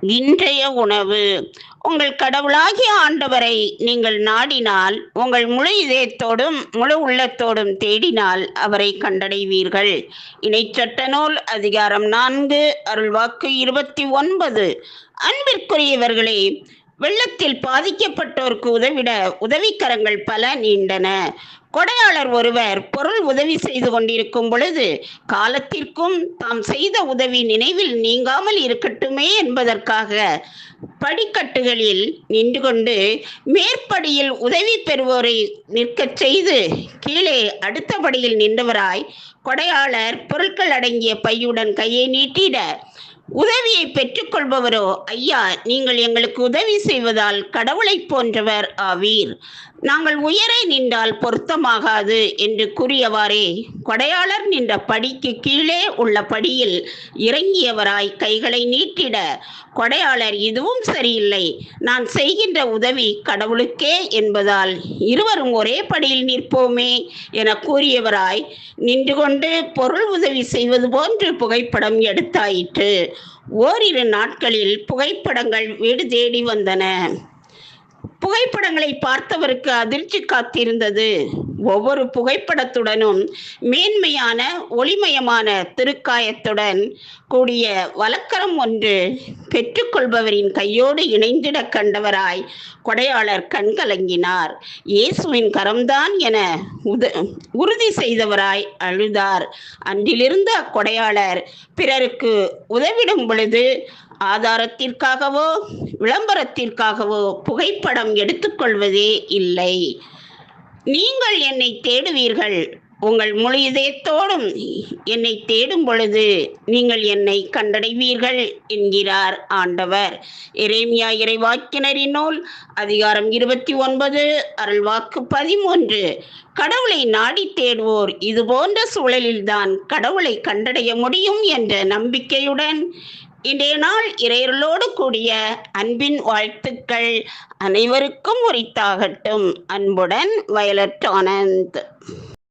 இன்றைய உணவு. உங்கள் கடவுளாகிய ஆண்டவரை நீங்கள் நாடினால் உங்கள் முழு இதயத்தோடும் முழு உள்ளத்தோடும் தேடினால் அவரை கண்டடைவீர்கள். இணைச்சட்ட நூல் அதிகாரம் நான்கு அருள்வாக்கு இருபத்தி ஒன்பது. அன்பிற்குரியவர்களே வெள்ளத்தில் பாதிக்கப்பட்டோருக்கு உதவிட உதவிக்கரங்கள் பல நீண்டன. கொடையாளர் ஒருவர் பொருள் உதவி செய்து கொண்டிருக்கும் பொழுது காலத்திற்கும் தாம் செய்த உதவி நினைவில் நீங்காமல் இருக்கட்டுமே என்பதற்காக படிக்கட்டுகளில் நின்று கொண்டு மேற்படியில் உதவி பெறுவோரை நிற்கச் செய்து கீழே அடுத்த படியில் நின்றவராய் கொடையாளர் பொருட்கள் அடங்கிய பையுடன் கையை நீட்டிட உதவியை பெற்றுக்கொள்பவரோ? ஐயா நீங்கள் எங்களுக்கு உதவி செய்வதால் கடவுளைப் போன்றவர் ஆவீர். நாங்கள் உயரை நின்றால் பொருத்தமாகாது என்று கூறியவாறே. கொடையாளர் நின்ற படிக்கு கீழே உள்ள படியில் இறங்கியவராய் கைகளை நீட்டிட கொடையாளர் இதுவும் சரியில்லை. நான் செய்கின்ற உதவி கடவுளுக்கே என்பதால் இருவரும் ஒரே படியில் நிற்போமே என கூறியவராய் நின்று கொண்டு பொருள் உதவி செய்வது போன்று புகைப்படம் எடுத்தாயிற்று. ஓரிரு நாட்களில் புகைப்படங்கள் வீடு தேடி வந்தன. புகைப்படங்களை பார்த்தவருக்கு அதிர்ச்சி காத்திருந்தது. ஒவ்வொரு புகைப்படத்துடனும் மேன்மையான ஒளிமயமான திருக்காயத்துடன் கூடிய வழக்கரம் ஒன்று பெற்றுக்கொள்பவரின் கையோடு இணைந்திட கண்டவராய் கொடையாளர் கண்கலங்கினார். இயேசுவின் கரம்தான் என உத உறுதி செய்தவராய் அழுதார். அன்றிலிருந்து அக்கொடையாளர் பிறருக்கு உதவிடும் பொழுது ஆதாரத்திற்காகவோ விளம்பரத்திற்காகவோ புகைப்படம் எடுத்துக்கொள்வதே இல்லை. நீங்கள் என்னை தேடுவீர்கள். உங்கள் முழு இதயத்தோடும் என்னை தேடும் பொழுது நீங்கள் என்னை கண்டடைவீர்கள் என்கிறார் ஆண்டவர். இறைமியா இறைவாக்கினரின் நூல் அதிகாரம் இருபத்தி ஒன்பது அருள்வாக்கு பதிமூன்று. கடவுளை நாடி தேடுவோர் இது போன்ற சூழலில்தான் கடவுளை கண்டடைய முடியும் என்ற நம்பிக்கையுடன் இன்றைய நாள் இறையர்களோடு கூடிய அன்பின் வாழ்த்துக்கள் அனைவருக்கும் உரித்தாகட்டும். அன்புடன் வயலட் ஆனந்த்.